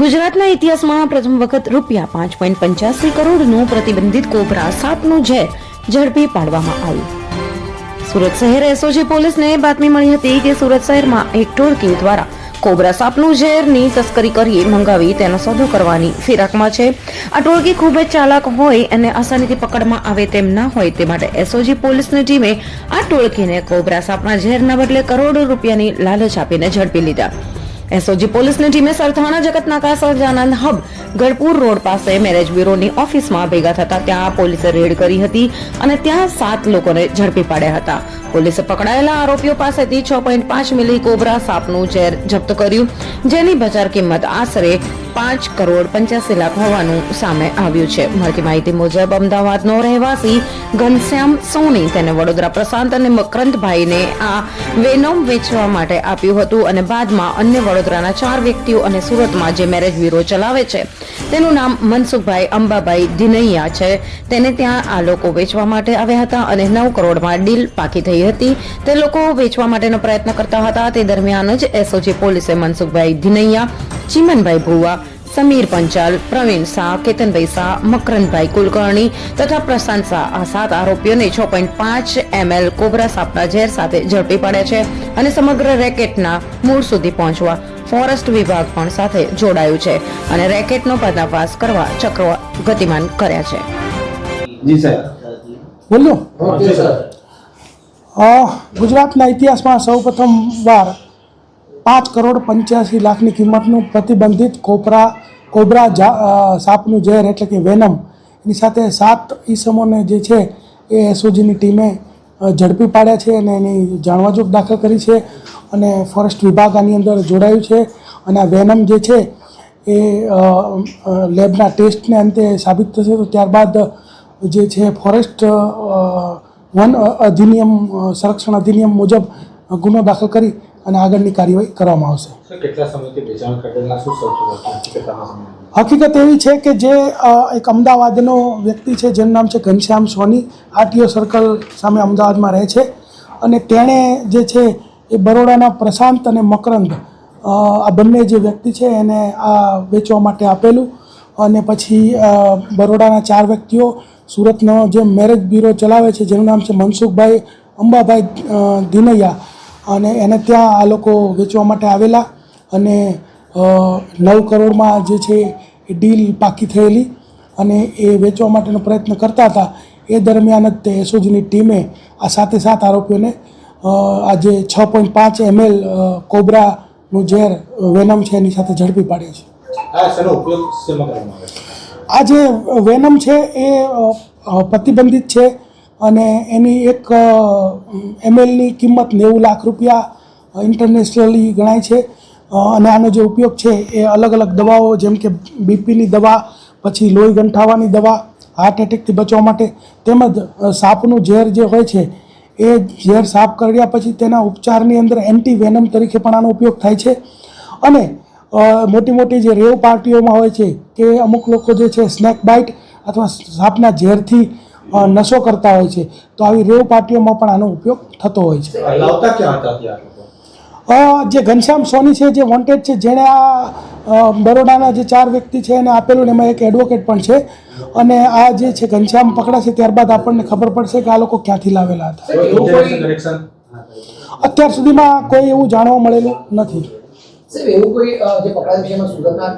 ગુજરાતના ઇતિહાસમાં પ્રથમ વખત રૂપિયા પાંચ પોઈન્ટ પંચ્યાસી કરોડનું પ્રતિબંધિત કોબરા સાપનું ઝેર ઝડપી પાડવામાં આવ્યું. સુરત શહેર એસઓજી પોલીસને બાતમી મળી હતી કે સુરત શહેરમાં એક ટોળકી દ્વારા કોબરા સાપનું ઝેરની તસ્કરી કરી મંગાવી તેનો સોદો કરવાની ફિરાકમાં છે. આ ટોળકી ખૂબ જ ચાલાક હોય અને આસાનીથી પકડમાં આવે તેમ ના હોય તે માટે એસઓજી પોલીસની ટીમે આ ટોળકીને કોબરા સાપના ઝેરના બદલે કરોડો રૂપિયાની લાલચ આપીને ઝડપી લીધા. એસઓજી પોલીસની ટીમે સરથાણા જગતનાકા સહજાનંદ હબ ગઢપુર રોડ પાસે મેરેજ બ્યુરોની ઓફિસમાં ભેગા થતા ત્યાં પોલીસે રેડ કરી હતી અને ત્યાં સાત લોકોને ઝડપી પાડ્યા હતા. પોલીસે પકડાયેલા આરોપીઓ પાસેથી છ પોઈન્ટ પાંચ મિલી કોબરા સાપનું ઝેર જપ્ત કર્યું, જેની બજાર કિંમત આશરે પાંચ કરોડ પંચ્યાસી લાખ હોવાનું સામે આવ્યું છે. મળતી માહિતી મુજબ અમદાવાદનો રહેવાસી ઘનશ્યામ સોની તેને વડોદરા પ્રશાંત અને મકરંતભાઈને આ વેનોમ વેચવા માટે આપ્યું હતું અને બાદમાં અન્ય વડોદરાના ચાર વ્યક્તિઓ અને સુરતમાં જે મેરેજ બ્યુરો ચલાવે છે, તેનું નામ મનસુખભાઈ અંબાભાઈ ધિનૈયા છે. તેને ત્યાં આ લોકો વેચવા માટે આવ્યા હતા અને નવ કરોડમાં ડીલ પાકી થઈ હતી. તે લોકો વેચવા માટેનો પ્રયત્ન કરતા હતા. તે દરમિયાન જ એસઓજી પોલીસે મનસુખભાઈ ધિનૈયા ચીમનભાઈ ભુવા સમીર પંચાલ પ્રવીણ શાહ કેતનભાઈ શાહ મકરંદભાઈ કુલકર્ણી તથા પ્રશાંત શાહ આ સાત આરોપીઓને છ પોઈન્ટ પાંચ એમએલ કોબરા સાપના ઝેર સાથે ઝડપી પડ્યા છે અને સમગ્ર રેકેટના મૂળ સુધી પહોંચવા ફોરેસ્ટ વિભાગ પણ સાથે જોડાયું છે અને રેકેટનો પર્દાફાશ કરવા ચક્રો ગતિમાન કર્યા છે. જી સાહેબ બોલો અ, ગુજરાતના ઇતિહાસમાં સૌપ્રથમ વાર પાંચ કરોડ પંચ્યાસી લાખની કિંમતનું પ્રતિબંધિત કોપરા કોબરા સાપનું ઝેર એટલે કે વેનમ. એની સાથે સાત ઈસમોને જે છે એ એસઓજીની ટીમે ઝડપી પાડ્યા છે અને એની જાણવાજોગ દાખલ કરી છે અને ફોરેસ્ટ વિભાગ આની અંદર જોડાયું છે અને આ વેનમ જે છે એ લેબના ટેસ્ટને અંતે સાબિત થશે. તો ત્યારબાદ જે છે ફોરેસ્ટ વન અધિનિયમ સંરક્ષણ અધિનિયમ મુજબ ગુનો દાખલ કરી અને આગળની કાર્યવાહી કરવામાં આવશે. કેટલા સમયથી વેચાણ કરેલા શું સૌથી કેટલા સમય હકીકત એવી છે કે જે એક અમદાવાદનો વ્યક્તિ છે જેનું નામ છે ઘનશ્યામ સોની આરટીઓ સર્કલ સામે અમદાવાદમાં રહે છે. અને તેણે જે છે એ બરોડાના પ્રશાંત અને મકરંદ આ બંને જે વ્યક્તિ છે એને આ વેચવા માટે આપેલું. અને પછી બરોડાના ચાર વ્યક્તિઓ સુરતનો જે મેરેજ બ્યુરો ચલાવે છે જેનું નામ છે મનસુખભાઈ અંબાભાઈ અ, ધીનૈયા અને એને ત્યાં આ લોકો વેચવા માટે આવેલા અને નવ કરોડમાં જે છે એ ડીલ પાકી થયેલી અને એ વેચવા માટેનો પ્રયત્ન કરતા હતા. એ દરમિયાન જ તે એસઓજીની ટીમે આ સાતે સાત આરોપીઓને આજે છ પોઈન્ટ પાંચ એમએલ કોબરાનું ઝેર વેનમ છે એની સાથે ઝડપી પાડ્યા છે. આ જે વેનમ છે એ પ્રતિબંધિત છે અને એની એક એમએલની કિંમત નેવું લાખ રૂપિયા ઇન્ટરનેશનલી ગણાય છે. અને આનો જે ઉપયોગ છે એ અલગ અલગ દવાઓ, જેમ કે બીપીની દવા, પછી લોહી ગંઠાવાની દવા હાર્ટ એટેકથી બચવા માટે, તેમજ સાપનું ઝેર જે હોય છે, એ ઝેર સાફ કર્યા પછી તેના ઉપચારની અંદર એન્ટી વેનમ તરીકે પણ આનો ઉપયોગ થાય છે. અને મોટી મોટી જે રેવ પાર્ટીઓમાં હોય છે, કે અમુક લોકો જે છે સ્નેક બાઇટ અથવા સાપના ઝેરથી નશો કરતા હોય છે તો આવી રેવ પાર્ટીઓમાં પણ આનો ઉપયોગ થતો હોય છે. જે ઘનશ્યામ સોની છે જે વોન્ટેડ છે જેણે આ બરોડાના જે ચાર વ્યક્તિ છે એને આપેલું ને એમાં એક એડવોકેટ પણ છે. અને આ જે છે ઘનશ્યામ પકડાશે ત્યારબાદ આપણને ખબર પડશે કે આ લોકો ક્યાંથી લાવેલા હતા. અત્યાર સુધીમાં કોઈ એવું જાણવા મળેલું નથી. એવું કોઈ જે પકડાયું છે એમાં સુરતના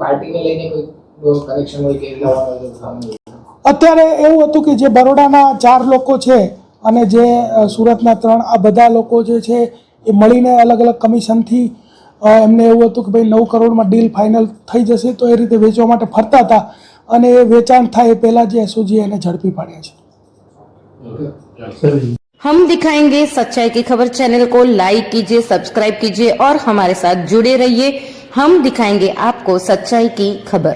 પાર્ટીને લઈને કોઈ કનેક્શન હોય કે લાવવાનો હોય તો સામે હોય? અત્યારે એવું હતું કે જે બરોડાના ચાર લોકો છે અને જે અ, સુરતના ત્રણ આ બધા લોકો જે છે એ મળીને અલગ અલગ કમિશનથી અ, એમને એવું હતું કે ભાઈ નવ કરોડમાં ડીલ ફાઇનલ થઈ જશે તો એ રીતે વેચવા માટે ફરતા હતા અને એ વેચાણ થાય એ પહેલાં જે એસઓજી એને ઝડપી પાડ્યા છે हम दिखाएंगे सच्चाई की खबर चैनल को लाइक कीजिए सब्सक्राइब कीजिए और हमारे साथ जुड़े रहिए हम दिखाएंगे आपको सच्चाई की खबर